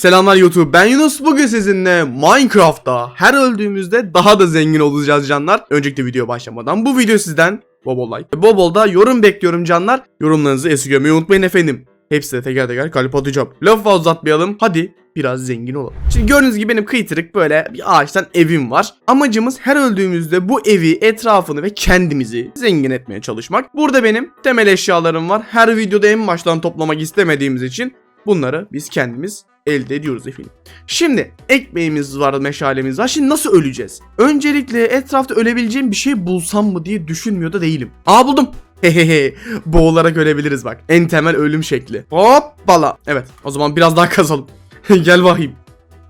Selamlar YouTube ben Yunus bugün sizinle Minecraft'ta her öldüğümüzde daha da zengin olacağız canlar. Öncelikle video başlamadan bu video sizden Bobol like. Bobol'da yorum bekliyorum canlar. Yorumlarınızı esirgemeyi unutmayın efendim. Hepsine teker teker kalp atacağım. Lafı uzatmayalım. Hadi biraz zengin olalım. Şimdi gördüğünüz gibi benim kıytırık böyle bir ağaçtan evim var. Amacımız her öldüğümüzde bu evi, etrafını ve kendimizi zengin etmeye çalışmak. Burada benim temel eşyalarım var. Her videoda en baştan toplamak istemediğimiz için bunları biz kendimiz elde ediyoruz efendim. Şimdi ekmeğimiz var, meşalemiz var. Şimdi nasıl öleceğiz? Öncelikle etrafta ölebileceğim bir şey bulsam mı diye düşünmüyor da değilim. Aa buldum. Hehehe boğularak ölebiliriz bak. En temel ölüm şekli. Hoppala. Evet o zaman biraz daha kazalım. Gel bakayım.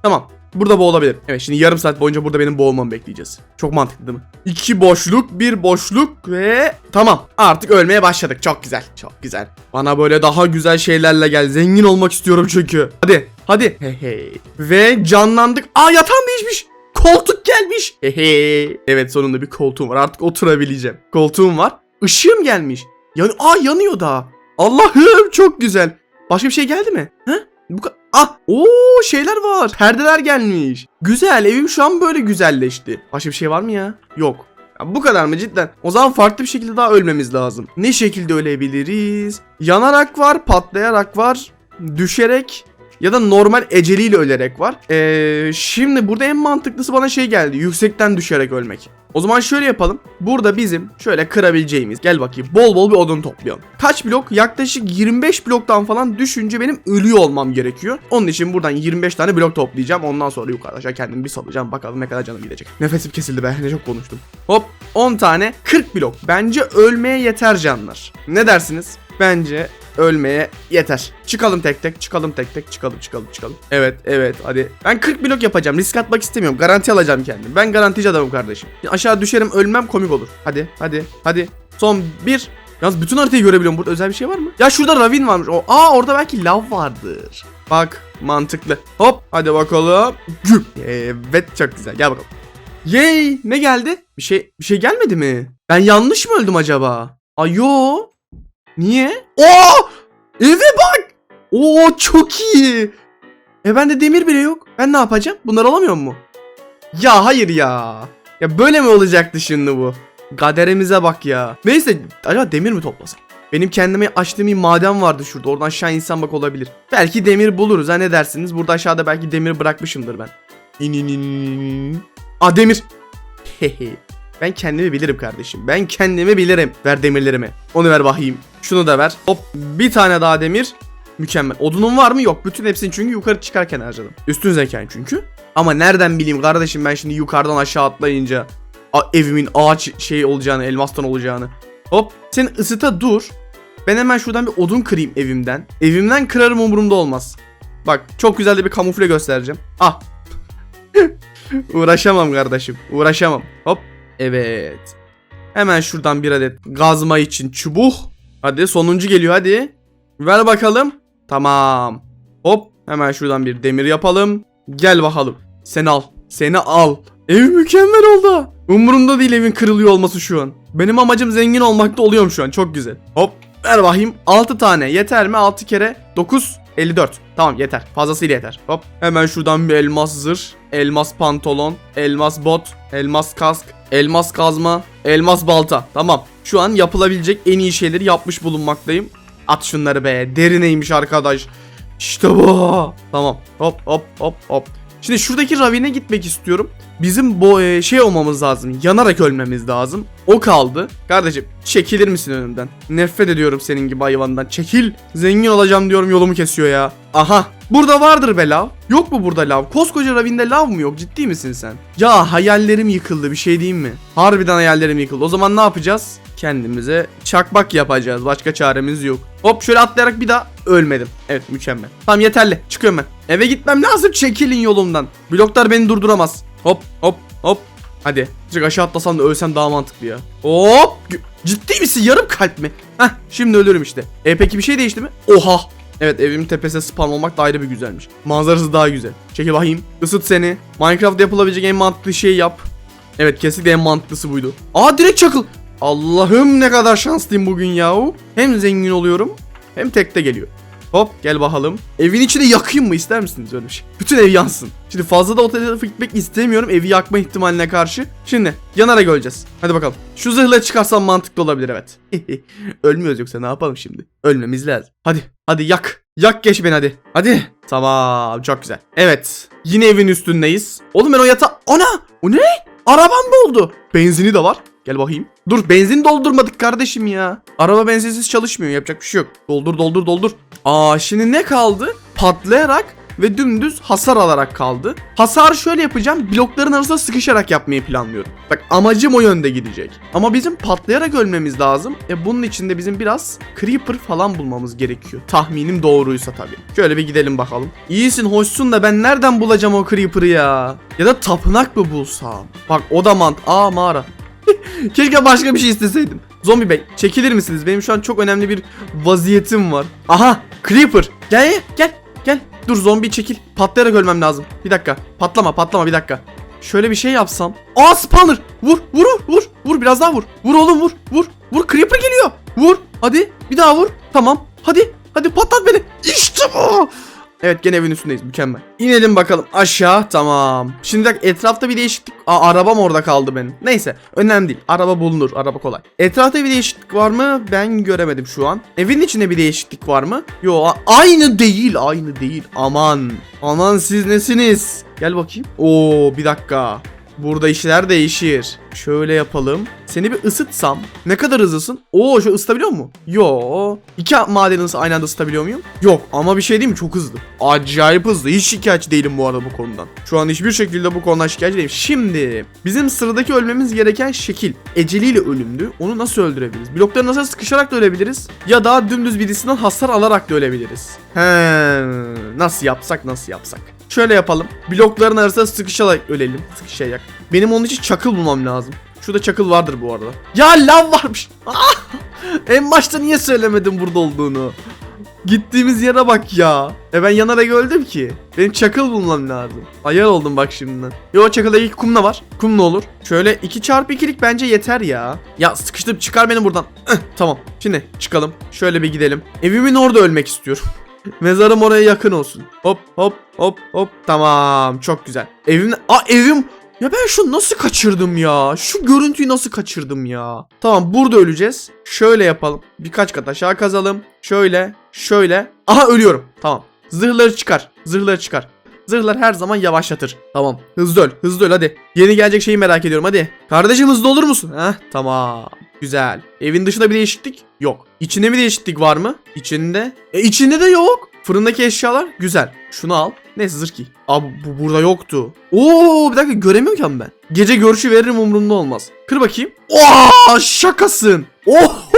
Tamam. Burada boğulabilir. Evet şimdi yarım saat boyunca burada benim boğulmamı bekleyeceğiz. Çok mantıklı değil mi? İki boşluk, bir boşluk ve tamam. Artık ölmeye başladık. Çok güzel. Çok güzel. Bana böyle daha güzel şeylerle gel. Zengin olmak istiyorum çünkü. Hadi. Hadi. Hey. Ve canlandık. Aa yatağım değişmiş. Koltuk gelmiş. Hehe. Evet sonunda bir koltuğum var. Artık oturabileceğim. Koltuğum var. Işığım gelmiş. Yani aa yanıyor daha. Allah'ım çok güzel. Başka bir şey geldi mi? Ha? Bu ah, o şeyler var. Perdeler gelmiş. Güzel. Evim şu an böyle güzelleşti. Başka bir şey var mı ya? Yok. Ya bu kadar mı cidden? O zaman farklı bir şekilde daha ölmemiz lazım. Ne şekilde ölebiliriz? Yanarak var, patlayarak var, düşerek ya da normal eceliyle ölerek var. Ee, şimdi burada en mantıklısı bana şey geldi. Yüksekten düşerek ölmek. O zaman şöyle yapalım. Burada bizim şöyle kırabileceğimiz gel bakayım bol bol bir odun toplayalım. Kaç blok? Yaklaşık 25 bloktan falan düşünce benim ölüyor olmam gerekiyor. Onun için buradan 25 tane blok toplayacağım. Ondan sonra yukarı aşağı kendimi bir salacağım. Bakalım ne kadar canım gidecek. Nefesim kesildi be. Ne çok konuştum. Hop 10 tane 40 blok. Bence ölmeye yeter canlar. Ne dersiniz? Bence ölmeye yeter. Çıkalım tek tek, çıkalım tek tek, çıkalım çıkalım çıkalım. Evet, evet hadi. Ben 40 blok yapacağım. Risk atmak istemiyorum. Garanti alacağım kendim. Ben garantici adamım kardeşim. Aşağı düşerim, ölmem komik olur. Hadi, hadi, hadi. Son bir. Yalnız bütün haritayı görebiliyorum. Burada özel bir şey var mı? Ya şurada ravin varmış. O, aa orada belki lav vardır. Bak mantıklı. Hop hadi bakalım. Güm. Evet çok güzel. Gel bakalım. Yay! Ne geldi? Bir şey bir şey gelmedi mi? Ben yanlış mı öldüm acaba? Ay yo. Niye? Oo! Eve bak! Oo çok iyi. E bende demir bile yok. Ben ne yapacağım? Bunları alamıyor mu? Ya hayır ya. Ya böyle mi olacaktı şimdi bu? Kaderimize bak ya. Neyse acaba demir mi toplasam? Benim kendime açtığım bir maden vardı şurada. Oradan aşağı insan bak olabilir. Belki demir buluruz ha ne dersiniz? Burada aşağıda belki demir bırakmışımdır ben. İn in in in in. Aa demir. Ben kendimi bilirim kardeşim. Ben kendimi bilirim. Ver demirlerimi. Onu ver bakayım. Şunu da ver. Hop bir tane daha demir. Mükemmel. Odunun var mı? Yok. Bütün hepsini çünkü yukarı çıkarken harcadım. Üstün zekan çünkü. Ama nereden bileyim kardeşim ben şimdi yukarıdan aşağı atlayınca evimin ağaç şey olacağını, elmastan olacağını. Hop sen ısıta dur. Ben hemen şuradan bir odun kırayım evimden. Evimden kırarım umurumda olmaz. Bak çok güzel de bir kamufle göstereceğim. Ah. Uğraşamam kardeşim. Uğraşamam. Hop. Evet. Hemen şuradan bir adet gazma için çubuk. Hadi sonuncu geliyor hadi. Ver bakalım. Tamam. Hop. Hemen şuradan bir demir yapalım. Gel bakalım. Seni al. Seni al. Ev mükemmel oldu. Umurumda değil evin kırılıyor olması şu an. Benim amacım zengin olmakta oluyorum şu an. Çok güzel. Hop. Ver bakayım. 6 tane. Yeter mi? 6 kere 9. 54. Tamam yeter. Fazlasıyla yeter. Hop. Hemen şuradan bir elmas zırh. Elmas pantolon. Elmas bot. Elmas kask. Elmas kazma. Elmas balta. Tamam. Şu an yapılabilecek en iyi şeyleri yapmış bulunmaktayım. At şunları be. Derineymiş arkadaş. İşte bu. Tamam. Hop hop hop hop. Şimdi şuradaki ravine gitmek istiyorum. Bizim bu e, şey olmamız lazım. Yanarak ölmemiz lazım. O kaldı. Kardeşim çekilir misin önümden? Nefret ediyorum senin gibi hayvandan. Çekil. Zengin olacağım diyorum yolumu kesiyor ya. Aha. Burada vardır be lav. Yok mu burada lav? Koskoca ravinde lav mı yok? Ciddi misin sen? Ya hayallerim yıkıldı bir şey diyeyim mi? Harbiden hayallerim yıkıldı. O zaman ne yapacağız? Kendimize çakmak yapacağız. Başka çaremiz yok. Hop şöyle atlayarak bir daha ölmedim. Evet mükemmel. Tamam yeterli. Çıkıyorum ben. Eve gitmem lazım. Çekilin yolumdan. Bloklar beni durduramaz. Hop hop hop. Hadi. Çık aşağı atlasam da ölsem daha mantıklı ya. Hop. Ciddi misin? Yarım kalp mi? Heh şimdi ölürüm işte. E peki bir şey değişti mi? Oha. Evet evimin tepesine spawn olmak da ayrı bir güzelmiş. Manzarası daha güzel. Çekil bakayım. Isıt seni. Minecraft'ta yapılabilecek en mantıklı şeyi yap. Evet kesinlikle en mantıklısı buydu. Aa direkt çakıl. Allah'ım ne kadar şanslıyım bugün yahu. Hem zengin oluyorum hem tekte geliyor. Hop gel bakalım. Evin içini yakayım mı ister misiniz öyle bir şey? Bütün ev yansın. Şimdi fazla da o tarafa gitmek istemiyorum evi yakma ihtimaline karşı. Şimdi yanarak öleceğiz. Hadi bakalım. Şu zırhla çıkarsam mantıklı olabilir evet. Ölmüyoruz yoksa ne yapalım şimdi? Ölmemiz lazım. Hadi hadi yak. Yak geç beni hadi. Hadi. Tamam çok güzel. Evet. Yine evin üstündeyiz. Oğlum ben o yata... Ana! O ne? Arabam oldu. Benzini de var. Gel bakayım. Dur benzin doldurmadık kardeşim ya. Araba benzinsiz çalışmıyor yapacak bir şey yok. Doldur doldur doldur. Aa şimdi ne kaldı? Patlayarak ve dümdüz hasar alarak kaldı. Hasar şöyle yapacağım. Blokların arasında sıkışarak yapmayı planlıyorum. Bak amacım o yönde gidecek. Ama bizim patlayarak ölmemiz lazım. E bunun için de bizim biraz creeper falan bulmamız gerekiyor. Tahminim doğruysa tabii. Şöyle bir gidelim bakalım. İyisin hoşsun da ben nereden bulacağım o creeper'ı ya? Ya da tapınak mı bulsam? Bak o da mant. Aa mağara. Keşke başka bir şey isteseydim. Zombi bey çekilir misiniz? Benim şu an çok önemli bir vaziyetim var. Aha Creeper. Gel gel gel. Dur zombi çekil. Patlayarak ölmem lazım. Bir dakika. Patlama patlama bir dakika. Şöyle bir şey yapsam. Aa spawner. Vur vur vur vur. Biraz daha vur. Vur oğlum vur. Vur. Vur Creeper geliyor. Vur. Hadi bir daha vur. Tamam. Hadi. Hadi patlat beni. İşte bu. Evet gene evin üstündeyiz mükemmel. İnelim bakalım aşağı tamam. Şimdi bak etrafta bir değişiklik. Aa, arabam orada kaldı benim. Neyse önemli değil. Araba bulunur. Araba kolay. Etrafta bir değişiklik var mı? Ben göremedim şu an. Evin içinde bir değişiklik var mı? Yo aynı değil. Aynı değil. Aman. Aman siz nesiniz? Gel bakayım. Oo bir dakika. Burada işler değişir. Şöyle yapalım. Seni bir ısıtsam. Ne kadar hızlısın? Oo şu ısıtabiliyor mu? Yo. İki madeni aynı anda ısıtabiliyor muyum? Yok. Ama bir şey değil mi? Çok hızlı. Acayip hızlı. Hiç şikayetçi değilim bu arada bu konudan. Şu an hiçbir şekilde bu konudan şikayetçi değilim. Şimdi bizim sıradaki ölmemiz gereken şekil. Eceliyle ölümdü. Onu nasıl öldürebiliriz? Blokları nasıl sıkışarak da ölebiliriz? Ya da dümdüz birisinden hasar alarak da ölebiliriz. He, nasıl yapsak nasıl yapsak? Şöyle yapalım. Blokların arasında sıkışarak ölelim. Sıkışarak. Benim onun için çakıl bulmam lazım. Şurada çakıl vardır bu arada. Ya lav varmış. Ah! en başta niye söylemedim burada olduğunu? Gittiğimiz yere bak ya. E ben yanarak öldüm ki. Benim çakıl bulmam lazım. Ayar oldum bak şimdiden. Yo çakılda ilk kumla var. Kum ne olur? Şöyle 2 çarpı 2'lik bence yeter ya. Ya sıkıştım çıkar beni buradan. Tamam. Şimdi çıkalım. Şöyle bir gidelim. Evimin orada ölmek istiyorum. Mezarım oraya yakın olsun. Hop hop hop hop. Tamam çok güzel. Evim... Aa evim... Ya ben şu nasıl kaçırdım ya? Şu görüntüyü nasıl kaçırdım ya? Tamam burada öleceğiz. Şöyle yapalım. Birkaç kat aşağı kazalım. Şöyle, şöyle. Aha ölüyorum. Tamam. Zırhları çıkar. Zırhları çıkar. Zırhlar her zaman yavaşlatır. Tamam. Hızlı öl. Hızlı öl hadi. Yeni gelecek şeyi merak ediyorum hadi. Kardeşim hızlı olur musun? Heh tamam. Güzel. Evin dışında bir değişiklik? Yok. İçinde bir değişiklik var mı? İçinde. E içinde de yok. Fırındaki eşyalar güzel. Şunu al. Neyse zırh giy. Abi bu burada yoktu. Oo bir dakika göremiyorum ki ben. Gece görüşü veririm umurumda olmaz. Kır bakayım. Oo şakasın. Oh.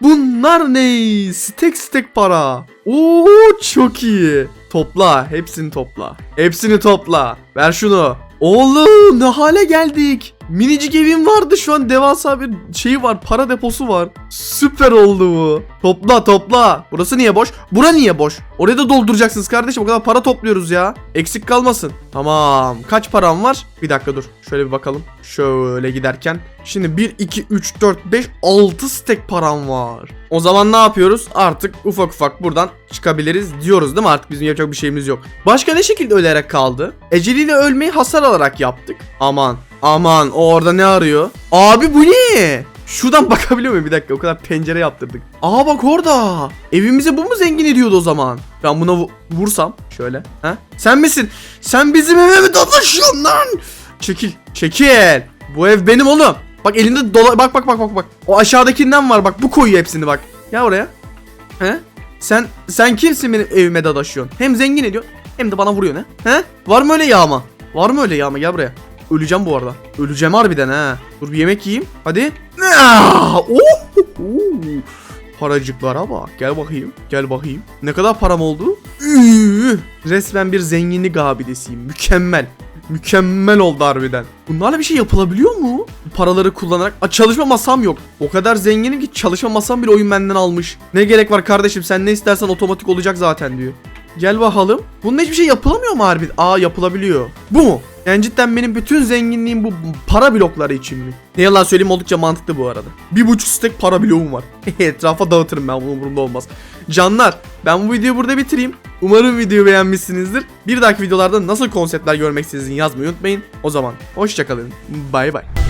Bunlar ne? Stek stek para. Oo çok iyi. Topla. Hepsini topla. Hepsini topla. Ver şunu. Oğlum ne hale geldik. Minicik evim vardı şu an devasa bir şeyi var para deposu var. Süper oldu bu. Topla topla. Burası niye boş? Bura niye boş? Oraya da dolduracaksınız kardeşim o kadar para topluyoruz ya. Eksik kalmasın. Tamam. Kaç param var? Bir dakika dur. Şöyle bir bakalım. Şöyle giderken. Şimdi 1, 2, 3, 4, 5, 6 stek param var. O zaman ne yapıyoruz? Artık ufak ufak buradan çıkabiliriz diyoruz değil mi? Artık bizim yapacak bir şeyimiz yok. Başka ne şekilde ölerek kaldı? Eceliyle ölmeyi hasar alarak yaptık. Aman aman o orada ne arıyor? Abi bu ne? Şuradan bakabiliyor muyum bir dakika o kadar pencere yaptırdık. Aa bak orada. Evimize bu mu zengin ediyordu o zaman? Ben buna vu- vursam şöyle. Ha? Sen misin? Sen bizim eve mi dolaşıyorsun lan? Çekil. Çekil. Bu ev benim oğlum. Bak elinde dola bak bak bak bak bak. O aşağıdakinden var bak bu koyuyor hepsini bak. Ya oraya. He? Sen sen kimsin benim evime dadaşıyorsun? Hem zengin ediyor hem de bana vuruyor ne? He? Var mı öyle yağma? Var mı öyle yağma? Gel buraya. Öleceğim bu arada. Öleceğim harbiden ha. Dur bir yemek yiyeyim. Hadi. Oh! Paracıklara bak. Gel bakayım. Gel bakayım. Ne kadar param oldu? Resmen bir zenginlik abidesiyim. Mükemmel. Mükemmel oldu harbiden. Bunlarla bir şey yapılabiliyor mu? Paraları kullanarak. Aa, çalışma masam yok. O kadar zenginim ki çalışma masam bile oyun benden almış. Ne gerek var kardeşim sen ne istersen otomatik olacak zaten diyor. Gel bakalım. Bununla hiçbir şey yapılamıyor mu harbi? Aa yapılabiliyor. Bu mu? Yani cidden benim bütün zenginliğim bu para blokları için mi? Ne yalan söyleyeyim oldukça mantıklı bu arada. Bir buçuk stek para bloğum var. Etrafa dağıtırım ben bunun umurumda olmaz. Canlar ben bu videoyu burada bitireyim. Umarım videoyu beğenmişsinizdir. Bir dahaki videolarda nasıl konseptler görmek istediğinizi yazmayı unutmayın. O zaman hoşçakalın. Bay bay.